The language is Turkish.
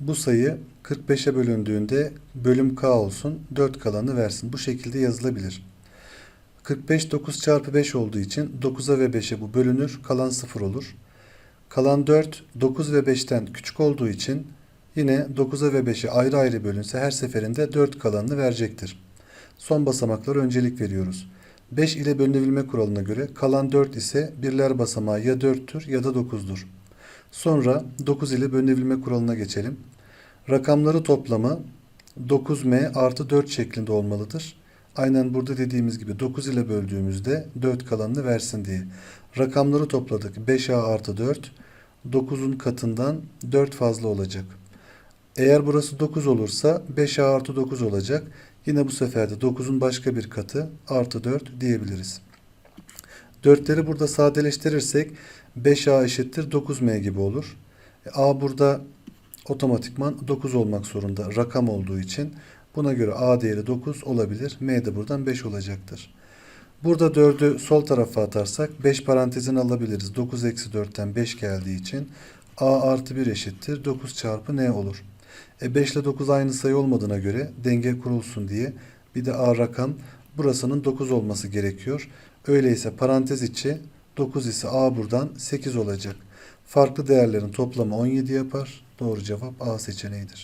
Bu sayı 45'e bölündüğünde bölüm k olsun 4 kalanı versin. Bu şekilde yazılabilir. 45 9 çarpı 5 olduğu için 9'a ve 5'e bu bölünür. Kalan 0 olur. Kalan 4 9 ve 5'ten küçük olduğu için yine 9'a ve 5'e ayrı ayrı bölünse her seferinde 4 kalanını verecektir. Son basamaklara öncelik veriyoruz. 5 ile bölünebilme kuralına göre kalan 4 ise birler basamağı ya 4'tür ya da 9'dur. Sonra 9 ile bölünebilme kuralına geçelim. Rakamları toplamı 9m artı 4 şeklinde olmalıdır. Aynen burada dediğimiz gibi 9 ile böldüğümüzde 4 kalanını versin diye. Rakamları topladık. 5a artı 4 9'un katından 4 fazla olacak. Eğer burası 9 olursa 5a artı 9 olacak. Yine bu sefer de 9'un başka bir katı artı 4 diyebiliriz. 4'leri burada sadeleştirirsek 5a eşittir 9m gibi olur. A burada otomatikman 9 olmak zorunda rakam olduğu için buna göre A değeri 9 olabilir. M de buradan 5 olacaktır. Burada 4'ü sol tarafa atarsak 5 parantezini alabiliriz. 9 eksi 4'ten 5 geldiği için A artı 1 eşittir. 9 çarpı N olur. E 5 ile 9 aynı sayı olmadığına göre denge kurulsun diye bir de A rakam burasının 9 olması gerekiyor. Öyleyse parantez içi 9 ise A buradan 8 olacak. Farklı değerlerin toplamı 17 yapar. Doğru cevap A seçeneğidir.